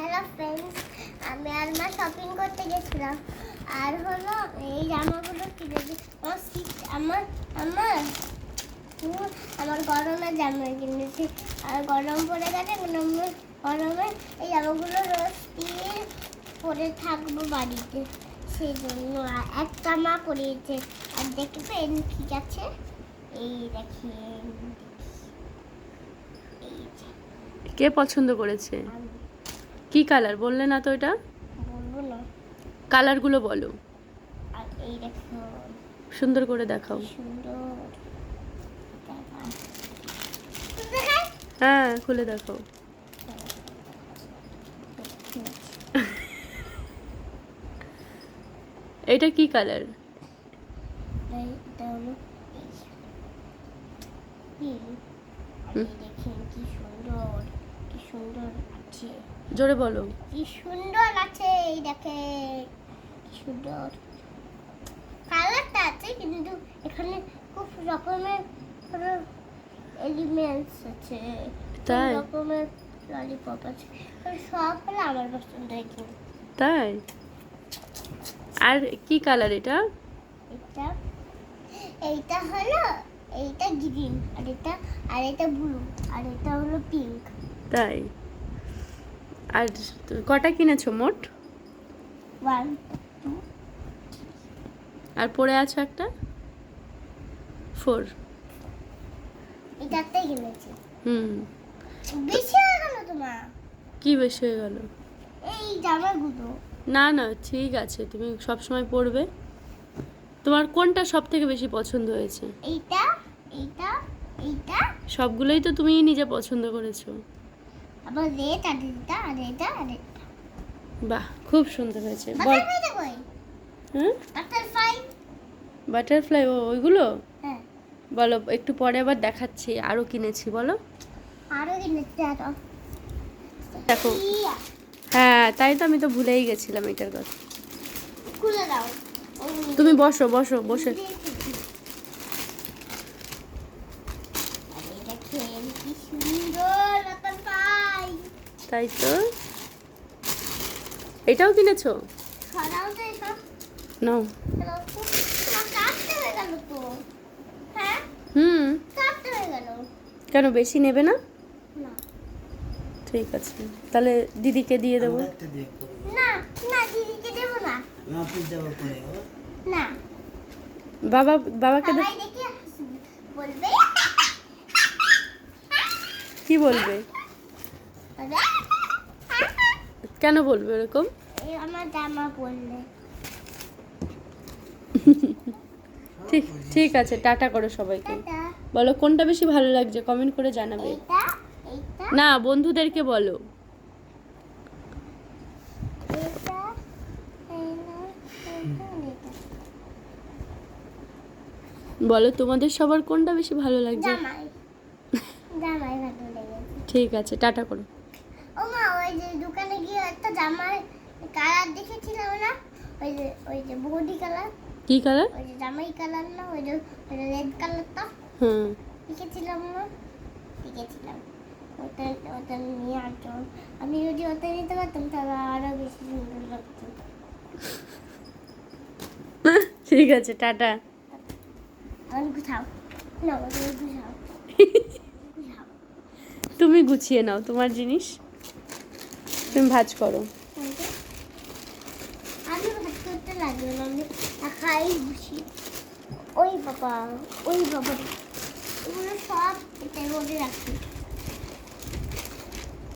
Hello friends আমি আর মা shopping করতে গেছিলাম। আর হলো এই জামাগুলো কিনেছি আমার শীত আমার আমার আমার গরমের জামা কিনেছি। আর গরম পড়ে গেছে গরমে গরমে এই জামাগুলো রোজ দিয়ে পরে থাকব বাড়িতে। সেই জন্য একটা মা পরিয়েছে। আর দেখবেন ঠিক আছে? এই যে, কে পছন্দ করেছে? কি কালার বললে না তো এটা? বলব না। কালারগুলো বলো। এই দেখো। সুন্দর করে দেখাও। হ্যাঁ খুলে দেখাও। এটা কি কালার কি সুন্দর। কি সুন্দর আছে। জোরে বলো। কি সুন্দর আছে এই দেখেন। কি সুন্দর। কালারটা আছে কিন্তু এখানে খুব রকমের এলিমেন্টস আছে। তাই? রকমের ললিপপ আছে। আর সব আমার পছন্দ হয়েছে তাই? আর কি কালার এটা? এটা এইটা হলো এইটা গ্রিন আর এটা আর এটা ব্লু আর এটা হলো পিঙ্ক তাই? আর কটা কিনেছো মোট? আর পড়ে আছে একটা? ফোর এটাতে কিনেছি। হুম। বেশি হয়ে গেল তোমার কি বেশি হয়ে গেল? এই জামাগুলো না না ঠিক আছে তুমি সব সময় পড়বে তোমার কোনটা সব থেকে বেশি পছন্দ হয়েছে? এইটা এইটা এইটা। সবগুলোই তো তুমিই নিজে পছন্দ করেছ। আবার রেড আর এটা আর এটা আর বাহ খুব সুন্দর হয়েছে। বল। হ্যাঁ বাটারফ্লাই বাটারফ্লাই ও ওইগুলো? হ্যাঁ। বলো একটু পরে আবার দেখাচ্ছি আরও কিনেছি বলো। আরও কিনেছি দেখো। হ্যাঁ তাই তো আমি তো ভুলেই গেছিলাম এটার কথা। খুলে দাও। তুমি বসো বসো বসে। কি সুন্দর। তাই। তো? এটাও কিনেছো? কাটতে হয়ে গেল তো? হ্যাঁ? হুম। হয়ে কেন বেশি নেবে না? না। ঠিক আছে। তাহলে দিদিকে দিয়ে দেবো। না না দিদিকে না। না বাবা বাবাকে কি বলবে? কেন বলবে এরকম? আমার জামা পরলে। ঠিক ঠিক আছে টাটা করো সবাইকে। বলো কোনটা বেশি ভালো লাগছে? কমেন্ট করে জানাবে। না বন্ধুদেরকে বলো। বলো তোমাদের সবার কোনটা বেশি ভালো লাগছে। ঠিক আছে টাটা করো। ওই যে দোকানে গিয়ে একটা জামার কালার দেখেছিলাম না? ওই যে ওই যে বডি কালার। কি কালার? ওই যে জামাই কালার না ওই যে রেড কালারটা হুম। দেখেছিলাম না? দেখেছিলাম। ওটা ওটা নিয়ে আসো। আমি যদি ওটা নিতে পারতাম তাহলে আরও বেশি সুন্দর লাগতো। ঠিক আছে টাটা। তুমি গুছিয়ে নাও তোমার জিনিস। তুমি ভাজ করো। ওই বাবা ওই বাবা সব এটার মধ্যে রাখি।